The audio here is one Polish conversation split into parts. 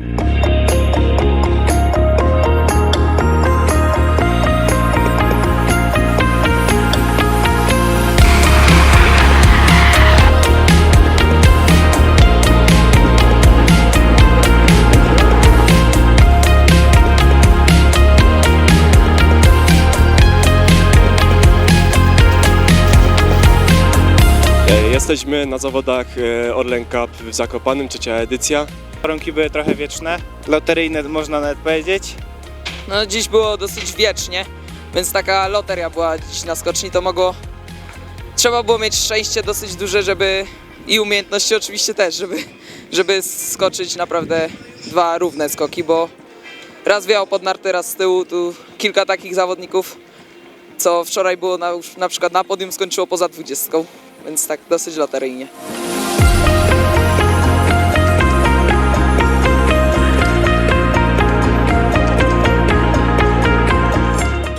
E, Jesteśmy na zawodach e, Orlen Cup w Zakopanym, trzecia edycja. Warunki były trochę wieczne, loteryjne można nawet powiedzieć. No dziś było dosyć wiecznie, więc taka loteria była dziś na skoczni, to mogło... Trzeba było mieć szczęście dosyć duże, żeby... i umiejętności oczywiście też, żeby, żeby skoczyć naprawdę dwa równe skoki, bo raz wiało pod narty, raz z tyłu, tu kilka takich zawodników, co wczoraj było na, na przykład na podium skończyło poza dwudziestką, więc tak dosyć loteryjnie.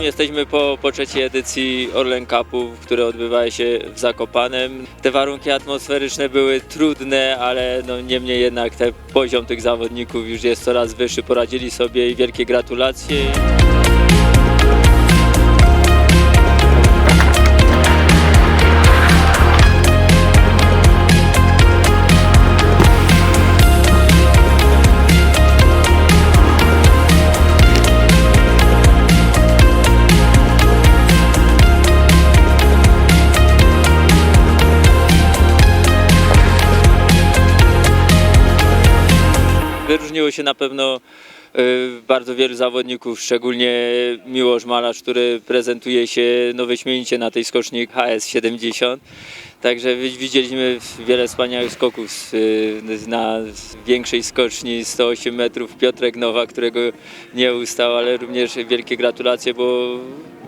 Jesteśmy po, po trzeciej edycji Orlen Cupu, które odbywały się w Zakopanem. Te warunki atmosferyczne były trudne, ale no niemniej jednak ten poziom tych zawodników już jest coraz wyższy. Poradzili sobie i wielkie gratulacje. Się na pewno y, bardzo wielu zawodników, szczególnie Miłosz Malarz, który prezentuje się no, wyśmienicie na tej skoczni HS70. Także wi- widzieliśmy wiele wspaniałych skoków y, na większej skoczni 108 metrów. Piotrek Nowa, którego nie ustał, ale również wielkie gratulacje, bo,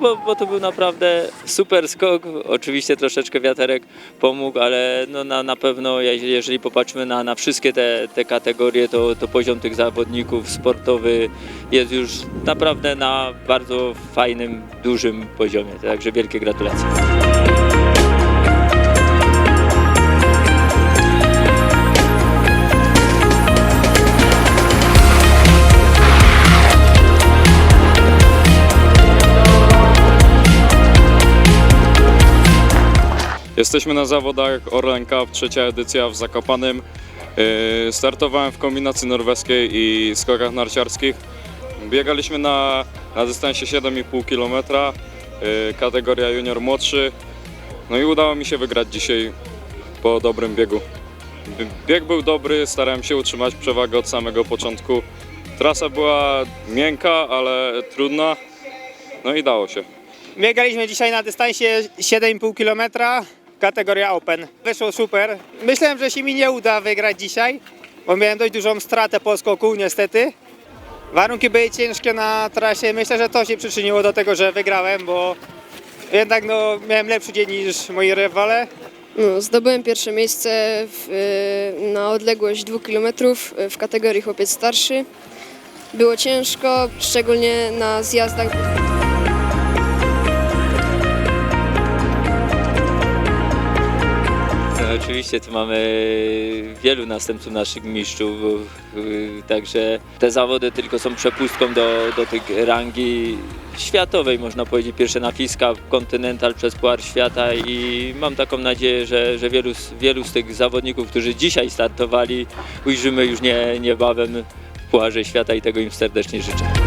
bo, bo to był naprawdę super skok. Oczywiście troszeczkę wiaterek pomógł, ale no na, na pewno je- jeżeli popatrzymy na, na wszystkie te, te kategorie, to, to poziom tych zawodników sportowy jest już naprawdę na bardzo fajnym, dużym poziomie. Także wielkie gratulacje. Jesteśmy na zawodach Orlen Cup, trzecia edycja w Zakopanym. Yy, Startowałem w kombinacji norweskiej i skokach narciarskich. Biegaliśmy na, na dystansie 7,5 km, yy, kategoria junior młodszy. No i udało mi się wygrać dzisiaj po dobrym biegu. Bieg był dobry, starałem się utrzymać przewagę od samego początku. Trasa była miękka, ale trudna. No i dało się. Biegaliśmy dzisiaj na dystansie 7,5 km, kategoria Open. Wyszło super. Myślałem, że się mi nie uda wygrać dzisiaj, bo miałem dość dużą stratę po skoku niestety. Warunki były ciężkie na trasie, myślę, że to się przyczyniło do tego, że wygrałem, bo jednak no, miałem lepszy dzień niż moi rywale. No, zdobyłem pierwsze miejsce w, y, na odległość 2 km w kategorii chłopiec starszy. Było ciężko, szczególnie na zjazdach. Oczywiście tu mamy wielu następców naszych mistrzów, także te zawody tylko są przepustką do, do tych rangi światowej, można powiedzieć, pierwsze napiska Continental przez Puar Świata i mam taką nadzieję, że, że wielu, wielu z tych zawodników, którzy dzisiaj startowali, ujrzymy już nie, niebawem w Puarze Świata i tego im serdecznie życzę.